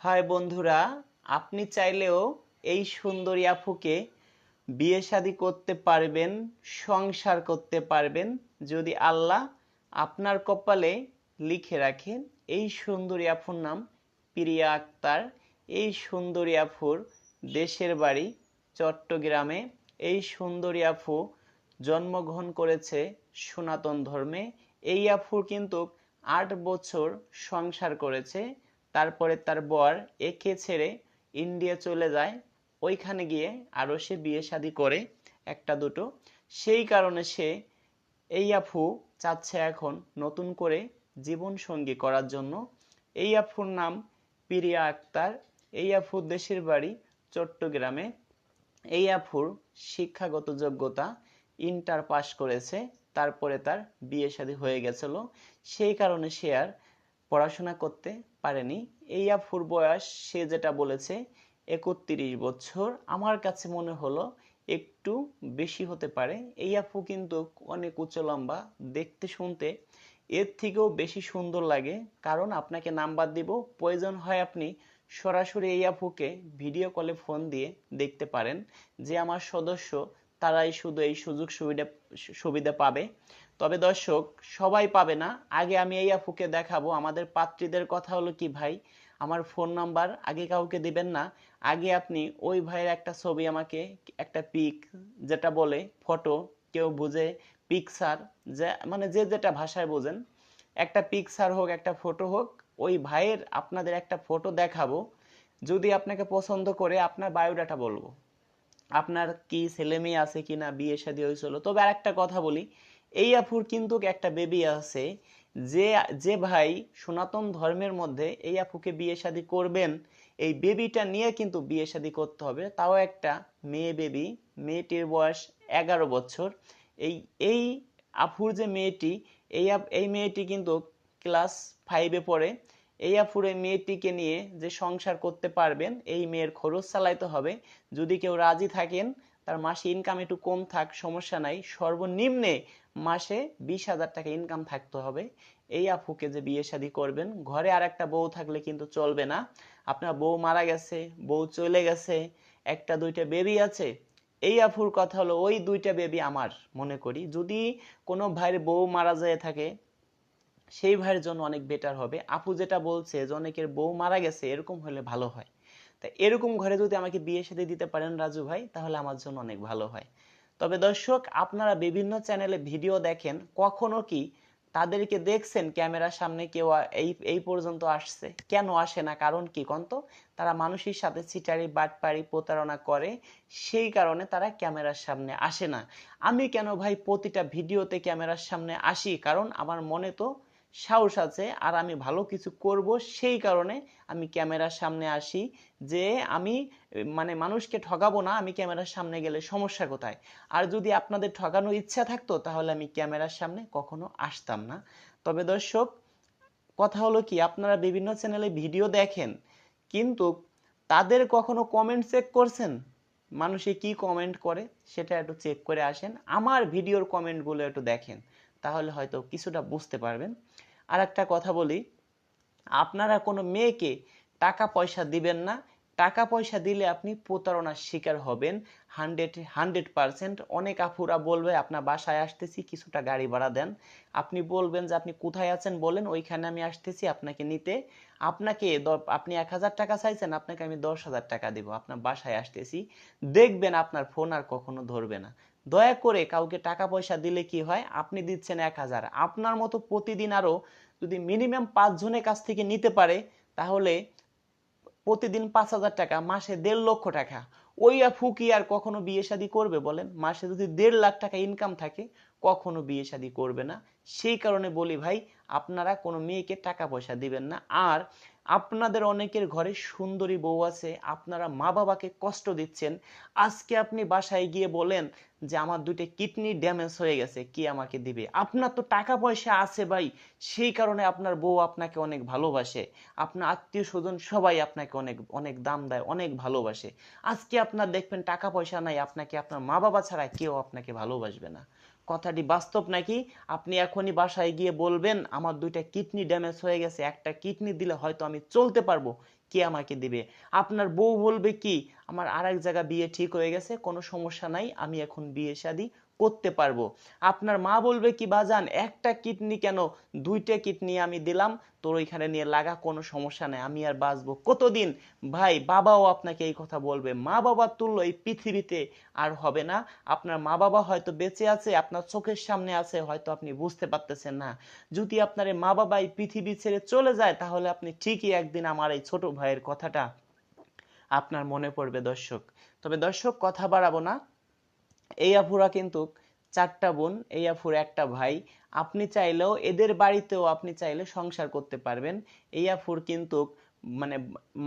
High বন্ধুরা, আপনি চাইলেও এই সুন্দরী আফুকে বিয়ে শাদী করতে পারবেন, সংসার করতে পারবেন, যদি আল্লাহ আপনার কপালে লিখে রাখেন এই সুন্দরী আফুর নাম প্রিয়া আক্তার। এই সুন্দরী আফুর দেশের বাড়ি চট্টগ্রামে। এই সুন্দরী আফু জন্মগ্রহণ করেছে সনাতন ধর্মে। এই আফুর কিন্তু আট বছর সংসার করেছে। তারপরে তার বর একে ছেড়ে ইন্ডিয়া চলে যায়। ওইখানে গিয়ে আরও সে বিয়ে শাদী করে একটা দুটো। সেই কারণে সে এই আফু চাচ্ছে এখন নতুন করে জীবন সঙ্গী করার জন্য। এই আফুর নাম প্রিয়া আক্তার। এই আফুর দেশের বাড়ি চট্টগ্রামে। এই আফুর শিক্ষাগত যোগ্যতা ইন্টার পাস করেছে। তারপরে তার বিয়ে শাদী হয়ে গেছিল। সেই কারণে সে আর পড়াশোনা করতে পারেনি। এই আফুর বয়স সে যেটা বলেছে, একত্রিশ বছর। আমার কাছে মনে হলো একটু বেশি হতে পারে। এই আপু কিন্তু অনেক উঁচু লম্বা, দেখতে শুনতে এর থেকেও বেশি সুন্দর লাগে। কারণ আপনাকে নাম্বার দিব, প্রয়োজন হয় আপনি সরাসরি এই আপুকে ভিডিও কলে ফোন দিয়ে দেখতে পারেন যে আমার সদস্য তারাই শুধু এই সুযোগ সুবিধা সুবিধা পাবে। তবে দর্শক, সবাই পাবে না। আগে আমি এই আপুকে দেখাবো। আমাদের পাত্রীদের কথা হলো কি ভাই? আমার ফোন নাম্বার আগে কাউকে দিবেন না। আগে আপনি ওই ভাইয়ের একটা ছবি আমাকে, একটা পিক যেটা বলে ফটো কেউ বুঝে পিকচার যে মানে যে যেটা ভাষায় বোঝেন। একটা পিকচার হোক, একটা ফটো হোক, ওই ভাইয়ের আপনাদের একটা ফটো দেখাবো। যদি আপনাকে পছন্দ করে, আপনার বায়োডাটা বলব। আপনার কি ছেলে মেয়ে আছে কি না বিয়ে শাদী হয়েছিল? তবে আর একটা কথা বলি, এই আফুর কিন্তু একটা বেবি আছে, যে যে ভাই সনাতন ধর্মের মধ্যে এই আফুকে বিয়ে শাদী করবেন, এই বেবিটা নিয়ে কিন্তু বিয়ে শাদী করতে হবে। তাও একটা মেয়ে বেবি মেয়েটির বয়স এগারো বছর। এই এই আফুর যে মেয়েটি, এই এই মেয়েটি কিন্তু ক্লাস ফাইভে পড়ে। এই আফুর মেয়েটিকে নিয়ে যে সংসার করতে পারবেন, এই মেয়ের খরচ চালাইতে হবে। যদি কেউ রাজি থাকেন, তার মাসে ইনকাম একটু কম থাক, সমস্যা নাই। সর্বনিম্নে মাসে বিশ হাজার টাকা ইনকাম থাকতে হবে। এই আফুকে যে বিয়ে শাদী করবেন, ঘরে আর একটা বউ থাকলে কিন্তু চলবে না। আপনার বউ মারা গেছে, বউ চলে গেছে, একটা, দুইটা বেবি আছে। এই আফুর কথা হলো, ওই দুইটা বেবি আমার মনে করি। যদি কোনো ভাইয়ের বউ মারা যায় থাকে সেই ভাইয়ের জন্য অনেক বেটার হবে। আপু যেটা বলছে যে অনেকের বউ মারা গেছে, এরকম হলে ভালো হয়। তা এরকম ঘরে যদি আমাকে বিয়ে সাথে দিতে পারেন রাজু ভাই, তাহলে আমার জন্য অনেক ভালো হয়। তবে দর্শক, আপনারা বিভিন্ন চ্যানেলে ভিডিও দেখেন, কখনো কি তাদেরকে দেখছেন ক্যামেরার সামনে কেউ এই এই পর্যন্ত আসছে? কেন আসে না? কারণ কি কন্ত? তারা মানুষের সাথে চিটারি বাটপারি প্রতারণা করে, সেই কারণে তারা ক্যামেরার সামনে আসে না। আমি কেন ভাই প্রতিটা ভিডিওতে ক্যামেরার সামনে আসি? কারণ আমার মনে তো সাহস আছে আর আমি ভালো কিছু করব সেই কারণে আমি ক্যামেরার সামনে আসি যে আমি মানে মানুষকে ঠকাবো না, আমি ক্যামেরার সামনে গেলে সমস্যা কোথায়? আর যদি আপনাদের ঠকানোর ইচ্ছা থাকতো তাহলে আমি ক্যামেরার সামনে কখনো আসতাম না। তবে দর্শক, কথা হলো কি, আপনারা বিভিন্ন চ্যানেলে ভিডিও দেখেন, কিন্তু তাদের কখনো কমেন্ট চেক করছেন? মানুষে কি কমেন্ট করে? সেটা একটু চেক করে আসেন। আমার ভিডিওর কমেন্টগুলো একটু দেখেন, তাহলে হয়তো কিছুটা বুঝতে পারবেন। আর একটা কথা বলি। আপনারা কোনো মেয়েকে টাকা পয়সা দিবেন না। টাকা পয়সা দিলে আপনি প্রতারণার শিকার হবেন। হান্ড্রেড হান্ড্রেড পার্সেন্ট অনেক আফুরা বলবে, আপনার বাসায় আসতেছি, কিছুটা গাড়ি ভাড়া দেন। আপনি বলবেন যে, আপনি কোথায় আছেন বলেন, ওইখানে আমি আসতেছি আপনাকে নিতে। আপনাকে আপনি এক হাজার টাকা চাইছেন, আপনাকে আমি দশ হাজার টাকা দিব, আপনার বাসায় আসতেছি। দেখবেন আপনার ফোন আর কখনো ধরবে না। দয়া করে কাউকে টাকা পয়সা দিলে কি হয়? আপনি দিচ্ছেন এক হাজার। আপনার মতো প্রতিদিন আরও যদি মিনিমাম পাঁচ জনের কাছ থেকে নিতে পারে, তাহলে প্রতিদিন পাঁচ হাজার টাকা, মাসে দেড় লক্ষ টাকা। ওই আফু কি আর কখনো বিয়ে শাদী করবে বলেন? মাসে যদি দেড় লাখ টাকা ইনকাম থাকে, কখনো বিয়ে শাদী করবে না। সেই কারণে বলি ভাই, আপনারা কোনো মেয়েকে টাকা পয়সা দিবেন না। আর আপনাদের অনেকের ঘরে সুন্দরী বউ আছে, আপনারা মা বাবাকে কষ্ট দিচ্ছেন। আজকে আপনি বাসায় গিয়ে বলেন যে, আমার দুইটা কিডনি ড্যামেজ হয়ে গেছে, কি আমাকে দিবে? আপনার তো টাকা পয়সা আছে ভাই, সেই কারণে আপনার বউ আপনাকে অনেক ভালোবাসে। আপনার আত্মীয় স্বজন সবাই আপনাকে অনেক অনেক দাম দেয়, অনেক ভালোবাসে। আজকে আপনার দেখবেন টাকা পয়সা নাই, আপনাকে আপনার মা বাবা ছাড়া কেউ আপনাকে ভালোবাসবে না। কথাটি বাস্তব নাকি? আপনি এখনই বাসায় গিয়ে বলবেন, আমার দুইটা কিডনি ড্যামেজ হয়ে গেছে, একটা কিডনি দিলে হয়তো আমি চলতে পারব। কে আমাকে দিবে? আপনার বউ বলবে কি, আমার আর এক জায়গা বিয়ে ঠিক হয়ে গেছে, কোনো সমস্যা নাই, আমি এখন বিয়ে শাদি করতে পারব। আপনার মা বলবে কি, বাজান, একটা কিডনি কেন? দুইটা কিডনি আমি দিলাম, তোর ওইখানে নিয়ে লাগা কোনো সমস্যা নাই, আমি আর বাঁচবো। কতদিন? ভাই, বাবাও আপনাকে এই কথা বলবে। মা বাবার তুল্য এই পৃথিবীতে আর হবে না। আপনার মা বাবা হয়তো বেঁচে আছে, আপনার চোখের সামনে আছে, হয়তো আপনি বুঝতে পারতেছেন না। যদি আপনার মা বাবা এই পৃথিবী ছেড়ে চলে যায়, তাহলে আপনি ঠিকই একদিন আমার এই ছোট ভাইয়ের কথাটা আপনার মনে পড়বে দর্শক। তবে দর্শক, কথা বাড়াবো না। এই আফুরা কিন্তু চারটা বোন, এই আফুর একটা ভাই। আপনি চাইলেও এদের বাড়িতেও আপনি চাইলে সংসার করতে পারবেন। এই আফুর কিন্তু মানে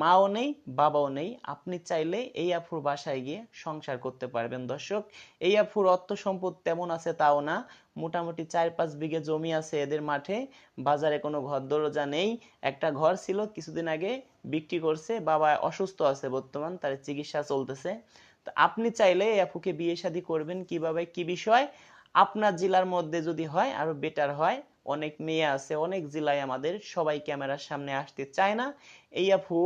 মাও নেই, বাবাও নেই। আপনি চাইলে এই আফুর বাসায় গিয়ে সংসার করতে পারবেন। দর্শক, এই আফুর অর্থ সম্পদ তেমন আছে তাও না। মোটামুটি চার পাঁচ বিঘে জমি আছে এদের মাঠে। বাজারে কোনো ঘর দরজা নেই। একটা ঘর ছিল, কিছুদিন আগে বিক্রি করছে। বাবা অসুস্থ আছে বর্তমান, তার চিকিৎসা চলতেছে। তো আপনি চাইলে এই আফুকে বিয়ে শাদী করবেন কীভাবে, কি বিষয়? আপনার জেলার মধ্যে যদি হয়, আরও বেটার হয়। অনেক মেয়ে আছে, অনেক জেলায় আমাদের, সবাই ক্যামেরার সামনে আসতে চায় না। এই আপু,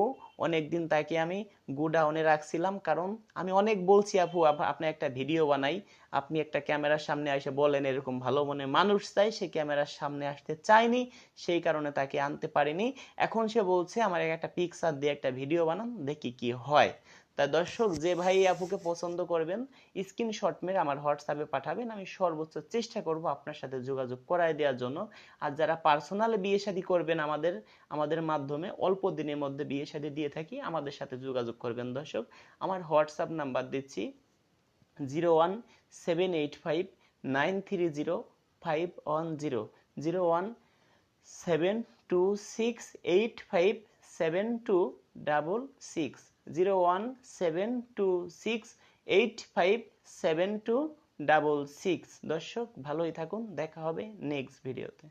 অনেকদিন তাকে আমি গোডাউনে রাখছিলাম, কারণ আমি অনেক বলছি, আপু আপনি একটা ভিডিও বানাই, আপনি একটা ক্যামেরার সামনে এসে বলেন, এরকম ভালো মনে মানুষ চাই, সে ক্যামেরার সামনে আসতে চায়নি, সেই কারণে তাকে আনতে পারিনি। এখন সে বলছে, আমার একটা পিকচার দিয়ে একটা ভিডিও বানান, দেখি কি হয়। তা দর্শক, যে ভাই আপুকে পছন্দ করবেন স্ক্রিনশট মেরে আমার হোয়াটসঅ্যাপে পাঠাবেন। আমি সর্বোচ্চ চেষ্টা করব আপনার সাথে যোগাযোগ করায় দেওয়ার জন্য। আর যারা পার্সোনালি বিয়ে শাদী করবেন আমাদের আমাদের মাধ্যমে, অল্প দিনের মধ্যে বিয়ে শাদী দিয়ে থাকি, আমাদের সাথে যোগাযোগ করবেন দর্শক। আমার হোয়াটসঅ্যাপ নাম্বার দিচ্ছি zero one seven eight five nine three zero five one zero zero one seven two six eight five seven two double six zero one seven two six eight five seven two double six দর্শক, ভালোই থাকুন, দেখা হবে next ভিডিওতে